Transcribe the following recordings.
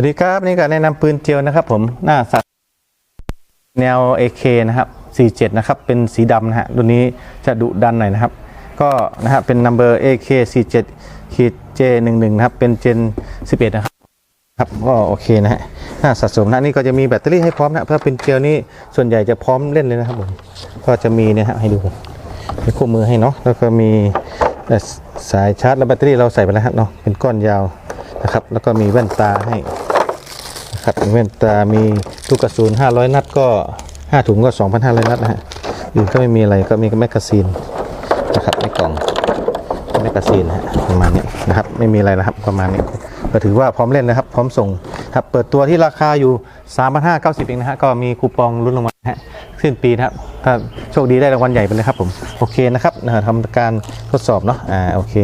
วัสดีครับนี่ก็แนะนำปืนเจียวนะครับ ผมหน้าสัตว์แนว AK นะครับ 47 นะครับ เป็นสีดำนะฮะรุ่นนี้จะดุดันหน่อยนะครับ ก็นะฮะเป็น number AK 47ขีด J11 นะครับ เป็น Gen 11 นะครับครับก็โอเคนะฮะถ้าสะสมนะนี่ก็จะมีแบตเตอรี่ให้พร้อมนะเพราะเป็นเจลนี่ส่วนใหญ่จะพร้อมเล่นเลยนะครับผมก็จะมีเนี่ยฮะให้ดูมีคู่มือให้เนาะแล้วก็มีสายชาร์จและแบตเตอรี่เราใส่ไปแล้วฮะเนาะเป็นก้อนยาวนะครับ แล้วก็มีแว่นตาให้ นะครับมีแว่นตา มีลูกกระสุน500 นัดก็ 5 ถุงก็ 2,500 นัดนะฮะอื่นก็ไม่มีอะไรก็มีแมกกาซีนนะครับในกล่องแมกกาซีนฮะประมาณนี้นะครับไม่มีอะไรนะครับประมาณนี้ก็ถือว่าพร้อมเล่นนะครับ พร้อมส่งครับเปิดตัวที่ราคาอยู่ 3,590เองนะฮะก็มีคูปองรุ่นรางวัลฮะสิ้นปีนะครับถ้าโชคดีได้รางวัลใหญ่ไปเลยครับผมโอเคนะครับทำการทดสอบเนาะอ่าโอเค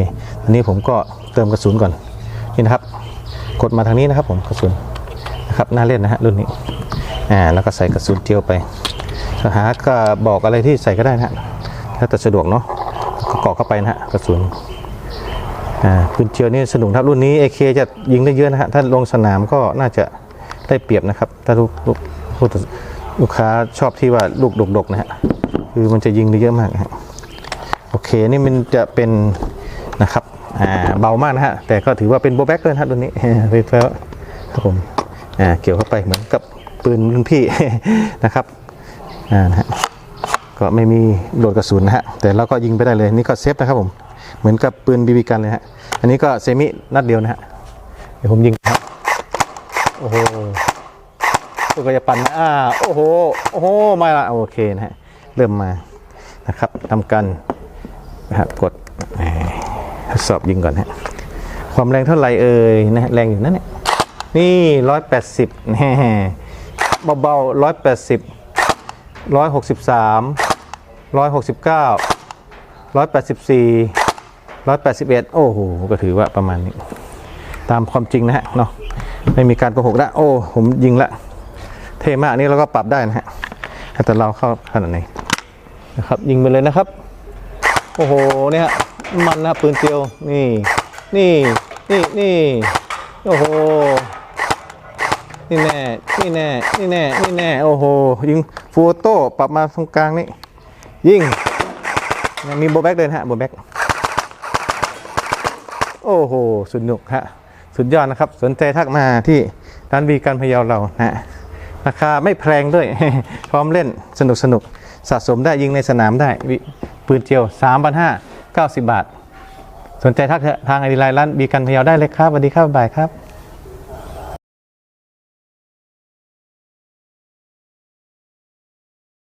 อันนี้ผมก็เติมกระสุนก่อนนี่นะครับ กดมาทางนี้นะครับผมกระสุน นะครับน่าเล่นนะฮะรุ่นนี้อ่าแล้วก็ใส่กระสุนเจียวไปหากระบอกอะไรที่ใส่ก็ได้นะฮะถ้าแต่สะดวกเนาะก็กรอกเข้าไปนะฮะกระสุนอ่าปืนเจียวนี่สนุกครับรุ่นนี้ AK จะยิงได้เยอะนะฮะถ้าลงสนามก็น่าจะได้เปรียบนะครับ ถ้าลูกลูกลูกลูกค้าชอบที่ว่าลูกดกๆนะฮะคือมันจะยิงได้เยอะมากฮะโอเคนี่มันจะเป็นนะครับอ่าเบามากนะฮะแต่ก็ถือว่าเป็นโบแบ็กเลยนะฮะรุ่นนี้ไฟฟ้าครับผม อ่าเกี่ยวเข้าไปเหมือนกับปืนรุ่นพี่นะครับอ่านะฮะก็ไม่มีโดดกระสุนนะฮะแต่เราก็ยิงไปได้เลยนี่ก็เซฟนะครับผมเหมือนกับปืนบีบีกันเลยฮะอันนี้ก็เซมินัดเดียวนะฮะเดี๋ยวผมยิงนะครับโอ้โหตัวก็จะปั่นนะอ่าโอ้โหโอ้โหมาละโอเคนะฮะเริ่มมานะครับทำการนะฮะกดทดสอบยิงก่อนฮะความแรงเท่าไหร่เอ่ยนะฮะแรงอยู่นั่นเนี่ย นี่ร้อยแปดสิบแน่เบาๆร้อยแปดสิบร้อยหกสิบสามร้อยหกสิบเก้าร้อยแปดสิบสี่ร้อยแปดสิบเอ็ดโอ้โห ก็ถือว่าประมาณนี้ ตามความจริงนะฮะเนาะไม่มีการโกหกละโอ้ ผมยิงละ เท่มากนี่เราก็ปรับได้นะฮะแต่เราเข้าขนาดไหนนะครับ ยิงไปเลยนะครับ โอ้โหเนี่ยมันนะปืนเจียวนี่ นี่ นี่นี่โอ้โห นี่แน่ นี่แน่ นี่แน่ นี่แน่ โอ้โห ยิงฟูโต้ปรับมาตรงกลางนี่ ยิงยังมีโบแบ็กเลยนฮะ โบแบ็กโอ้โหสุดหนุกฮะ สุดยอดนะครับ สนใจทักมาที่ร้านบีการพยาวเรานะฮะ ราคาไม่แพงด้วย พร้อมเล่น สนุกสนุก สะสมได้ยิงในสนามได้ ปืนเจียว 3,590 บาท สนใจทักทางไอดีไลน์ร้านบีการพยาวได้เลยครับสวัสดีครับบ๊ายบายครับ